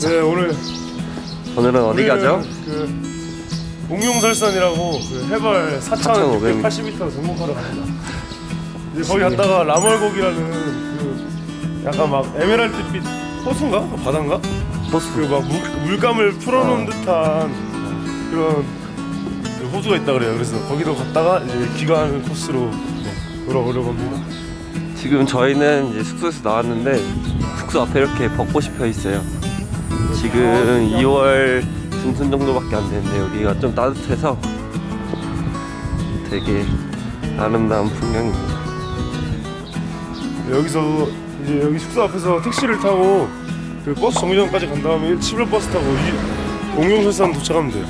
네 오늘 오늘은 어디 가죠? 그 옥룡설산이라고 그 해발 4,500m 4,680m 등록하러 갑니다. 이제 거기 갔다가 라멀곡이라는 그 약간 막 에메랄드빛 호수인가? 바다인가? 호수. 그 막 물감을 풀어놓은 듯한 그런 그 호수가 있다 그래요. 그래서 거기도 갔다가 이제 기간 코스로 돌아오려고 합니다. 지금 저희는 이제 숙소에서 나왔는데 숙소 앞에 이렇게 벚꽃이 펴 있어요. 지금 2월 중순 정도밖에 안 되는데 여기가 좀 따뜻해서 되게 아름다운 풍경입니다. 여기서 이제 여기 숙소 앞에서 택시를 타고 그 버스 정류장까지 간 다음에 11 버스 타고 이 옥룡설산 도착하면 돼요.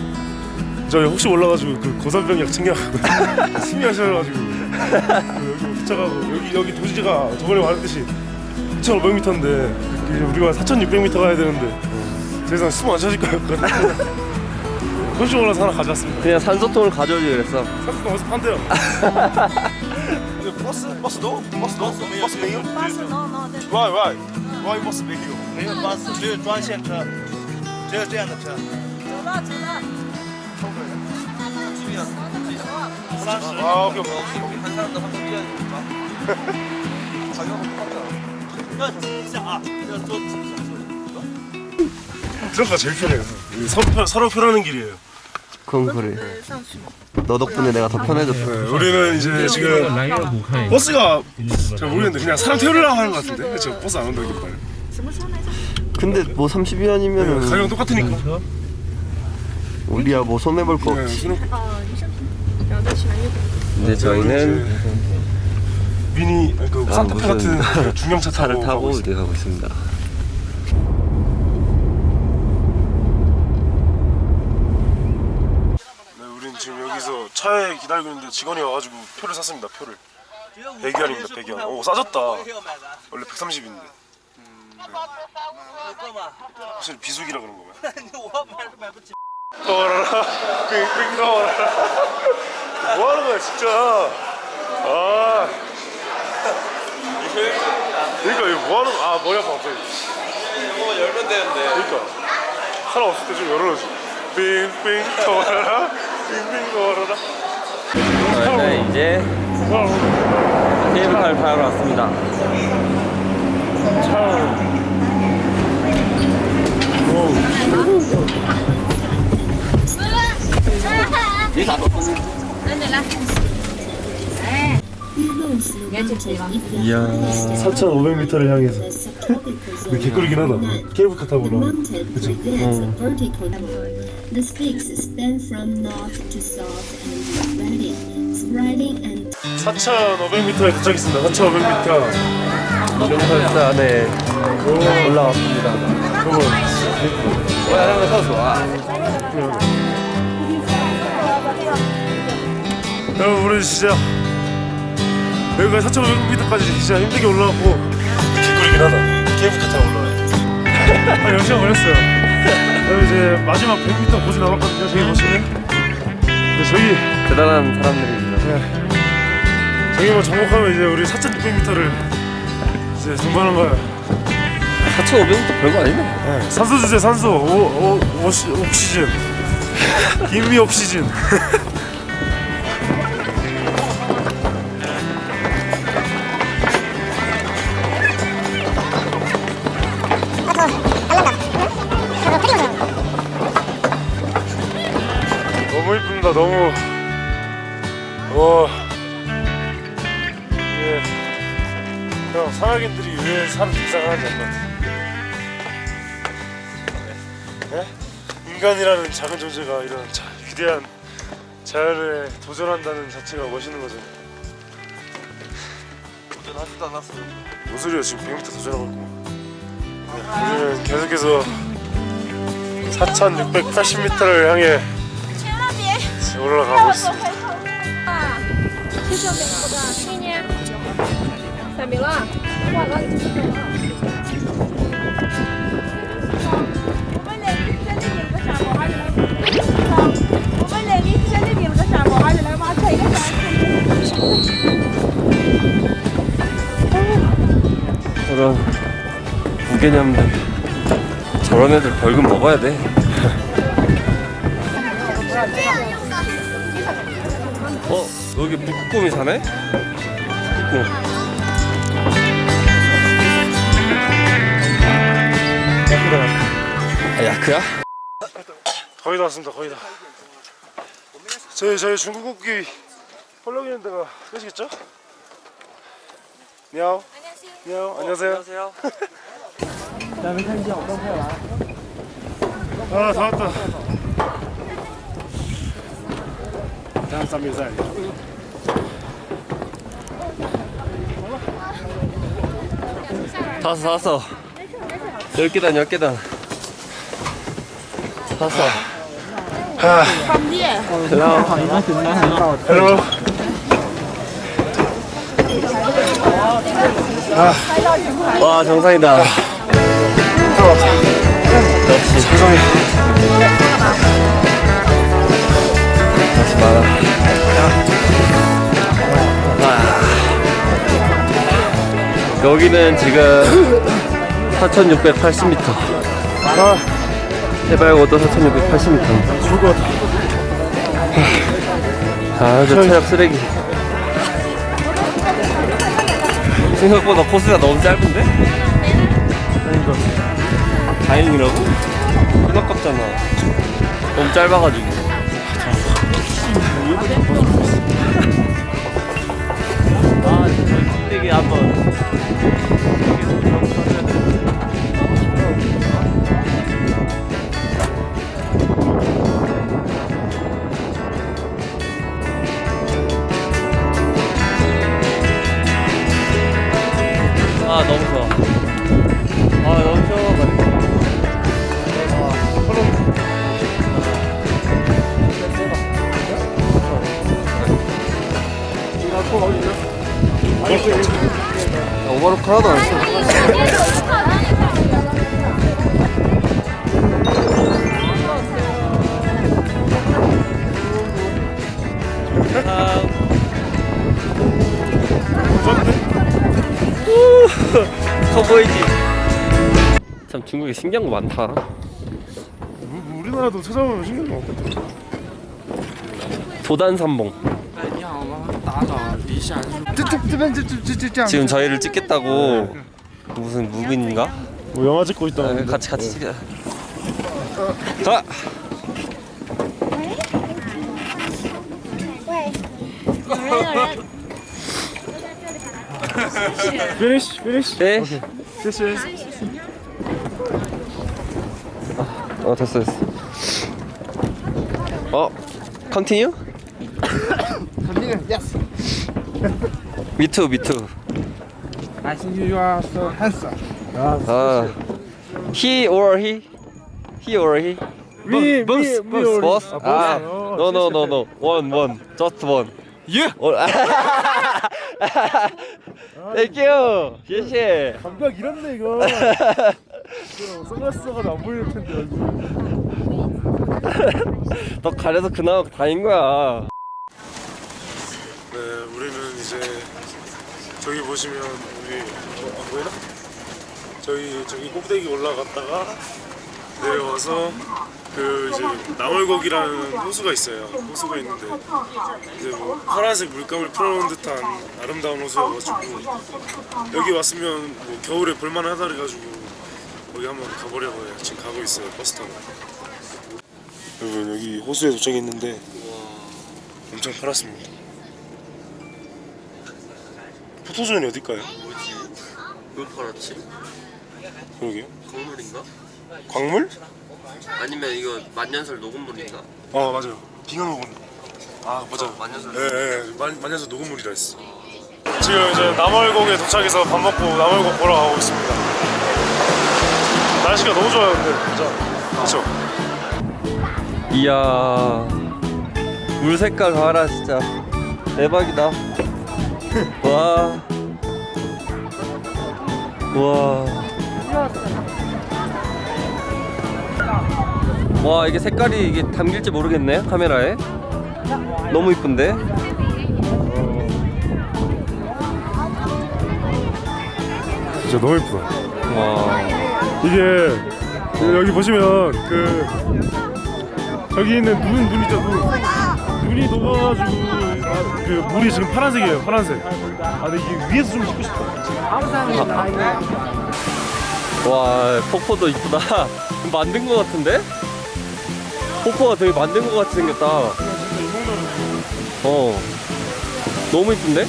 저희 혹시 몰라가지고 그 고산병 약 챙겨가고 쉬어가지고 그 여기 도착하고 여기 여기 도시가 저번에 말했듯이 2,500m인데 이제 우리가 4,600m 가야 되는데 세상 숨안 쉬어질 것 같거든요. 혹시 몰라서 하나 가져왔습니다. 그냥 산소통을 가져오지 그랬어. 30분 어디서 판대요? 버스 버스 도 버스 도 버스 메뉴 巴士 no no 的。 why why why 버스 메뉴 没有巴士，只有专线车，只有这样的车。走了走了。三十。 아 오케이 오케이. 한 사람도 한 번 비야 가격要一下啊，要坐几下 트럭가 제일 편해요. 서로, 편- 서로 편하는 길이에요. 그건 그래. 너 덕분에 내가 더 편해졌어. 네, 우리는 이제 지금 来越补看一下。 버스가 잘 모르겠는데 그냥 사람 태우려고 하는 것 같은데 그렇죠? 버스 안 온다고 말요 근데 뭐 30위안이면은 가격 똑같으니까. 우리야 뭐 손해볼 거 네, 없지. 수능 근데 저희는 미니 그 아, 산타페 무슨 같은 그 중형차 차를 타고 타고 가고 있어요. 이제 가고 있습니다. 그래서 차에 기다리고 있는데 직원이 와가지고 표를 샀습니다 표를. 100위안입니다 100위안 오 싸졌다. 원래 130인데. 사실 비수기라 그런 거 봐. 뭐 하는 거야 진짜. 아. 그러니까 이거 뭐 하는 아 머리 아파 이거 열면 되는데 그러니까. 사람 없을 때 좀 열어놓지. 빙빙 떠오라라. 빙빙 떠오르라 저희는 이제 케이블카를 타러 왔습니다. 이야. 4,500m를 향해서. 근데 개꿀이긴 하다. 케이블카 타고 올라 그쵸 The peaks span from north to south and spreading, spreading and 4,500m에 도착했습니다. 4,500m 경찰산에 올라왔습니다. 여러분 여러분 우리 진짜 여기까지 4,500m까지 진짜 힘들게 올라왔고. 개꿀이긴 하다. 케이블카 타고 올라와요 한 10시간 걸렸어요 이제 마지막 100m 고지 남았거든요? 저기 보시면 근데 저기 대단한 사람들입니다. 저기 뭐 정복하면 이제 우리 4,600m를 이제 등반한 거야 4,500m 별거 아니네. 네, 산소 주제 산소 오, 오, 오시, 옥시즌. 김미 옥시즌 감사합니다. 너무 와. 예. 그럼 산악인들이 왜 산을 이상하지 않나? 예? 인간이라는 작은 존재가 이런 자, 위대한 자연에 도전한다는 자체가 멋있는 거잖아요. 도전하지도 않았어요. 뭔 소리야 지금 100m 도전하고 있고. 네, 우리는 계속해서 4,680m를 향해 올라가고 있습니다. 이런 무개념들 저런 애들 벌금 먹어야 돼. 어 여기 북극곰이 사네? 북극곰. 아 야크야? 거의 다 왔습니다 거의 다 저희 저희 중국 국기 펄럭 있는 데가 끝이겠죠? 니하오 니하오 안녕하세요 아, 다 왔다. 장 쌈비사. 다섯 다섯. 열 개단 열 개단. 다섯. 헬로 헬로. 와 정상이다. 아. 어, 역시 죄송해 다시 말아. 와. 여기는 지금 4,680m. 아, 해발고도 4,680m. 죽을 것 같아. 아, 저 체력 쓰레기. 생각보다 코스가 너무 짧은데? 다행이라고? 큰 아깝잖아. 너무 짧아가지고. 저희 오버로크 하나도 안 써. 커 보이지? 참 중국에 신기한 거 많다. 우- 우리나라도 찾아보면 신기한 거 없거든. 도단삼봉. 지금 저희를 찍겠다고 무슨 무빈인가? 뭐 영화 찍고 있다. 같이 같이 찍자. 가. Finish, finish. 네. 됐어. 어 됐어 됐어. 어, 컨티뉴? Yes. 미투 미투. I think you are so handsome. 아, he or he, he or he. We, we, we already- boss? 아, 아, no no no no, one one, just one. 어, Thank you. 谢谢. 감각 이렇네 이거. 이거 선글라스 써가지고 안 보일 텐데. 너 가려서 그나마 다닌 거야. 네, 우리는 이제 저기 보시면 우리 보이나? 저기 저기 꼭대기 올라갔다가 내려와서 그 이제 나월곡이라는 호수가 있어요. 호수가 있는데 이제 뭐 파란색 물감을 풀어놓은 듯한 아름다운 호수여가지고 여기 왔으면 뭐 겨울에 볼만하다 그래가지고 거기 한번 가보려고 해요. 지금 가고 있어요. 버스 타고. 여러분 여기 호수에 도착했는데 엄청 파랗습니다. 포토존이 어딜까요? 왜 팔았지? 그러게요. 강물인가? 광물? 아니면 이거 만년설 녹음물인가? 아 맞아요. 빙하 녹음. 아 맞아. 만년설. 예, 예. 만, 만년서 녹음물이라 했어. 지금 이제 남월곡에 도착해서 밥 먹고 남월곡 보러 가고 있습니다. 날씨가 너무 좋아요, 근데 진짜. 그렇죠. 이야 물 색깔 봐라 진짜 대박이다 와. 와. 와 이게 색깔이 이게 담길지 모르겠네 카메라에. 너무 이쁜데? 진짜 너무 예쁘다. 와. 이게 그 여기 보시면 그 저기 있는 눈, 눈 있죠 눈. 눈이 녹아가지고 아, 그 물이 지금 파란색이에요 파란색. 아 근데 이게 위에서 좀 찍고 싶다. 와 폭포도 이쁘다. 만든 거 같은데? 폭포가 되게 만든 거 같이 생겼다. 어. 너무 이쁜데?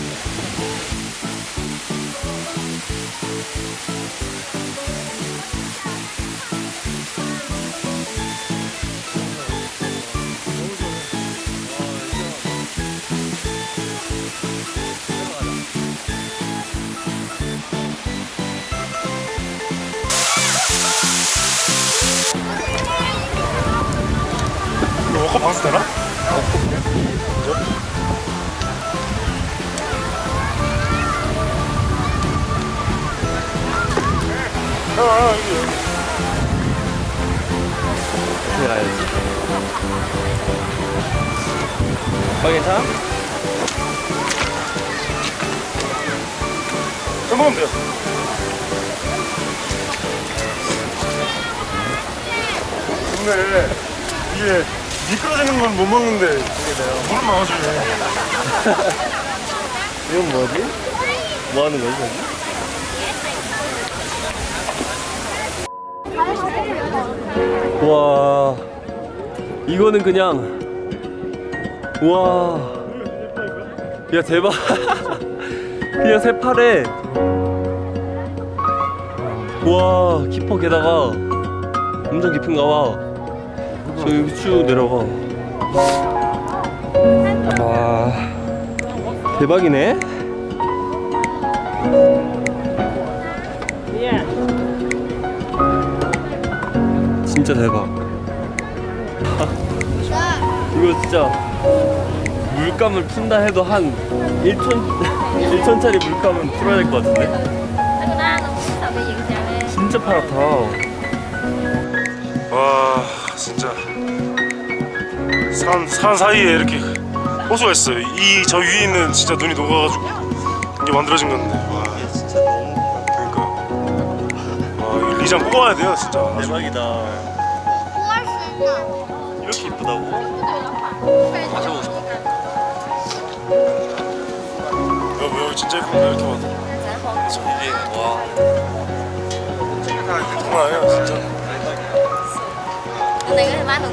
아, 아, 가야지 어 괜찮아? 좀 먹으면 돼요. 근데 이게 미끄러지는 건 못 먹는데 물은 먹어주네. 이건 뭐지? 뭐 하는 거지 저기? 와 이거는 그냥 와. 야 대박. 그냥 새파래. 와 깊어 게다가 엄청 깊은가 봐. 저 여기 쭉 내려가. 와 대박이네. 진짜 대박. 이거 진짜 물감을 푼다 해도 한 1톤 1톤짜리 물감은 풀어야 될 것 같은데. 진짜 파랗다. 와 진짜 산, 산 사이에 이렇게 호수가 있어요. 이 저 위에 있는 진짜 눈이 녹아가지고 이게 만들어진 건데 와 진짜 너무 그러니까 와 리장 뽑아야 돼요 진짜. 대박이다. 이렇게 이쁘다고? 마셔보고 싶어. 여기 여기 진짜 예쁜데 이렇게 봐도 이게 와. 장난 아니야 진짜. có thể bán được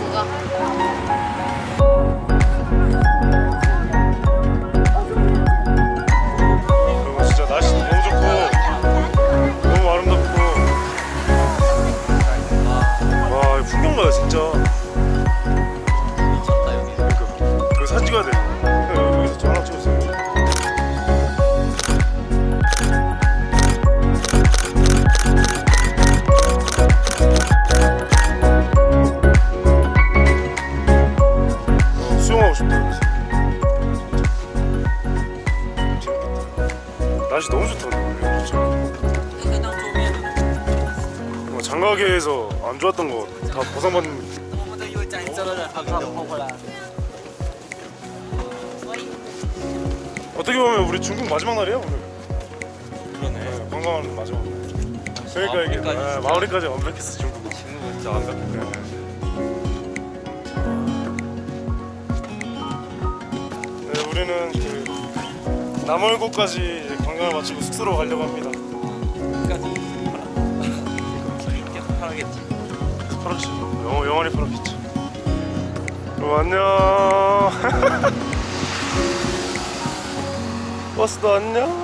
장가계에서 안 좋았던 거 다 보상받는. 어떻게 보면 우리 중국 마지막 날이야 오늘. 그러네. 네, 관광하는 마지막 날. 그러니까 이게 마무리까지 네, 진짜. 마무리까지 완벽했어 중국. 친구 진짜 완벽해. 네, 우리는 그 남월고까지 이제 관광을 마치고 숙소로 가려고 합니다. 끝까지. 팔아겠지. 팔았지. 영어 영원히 팔았겠지. 그럼 안녕. 버스도 안녕.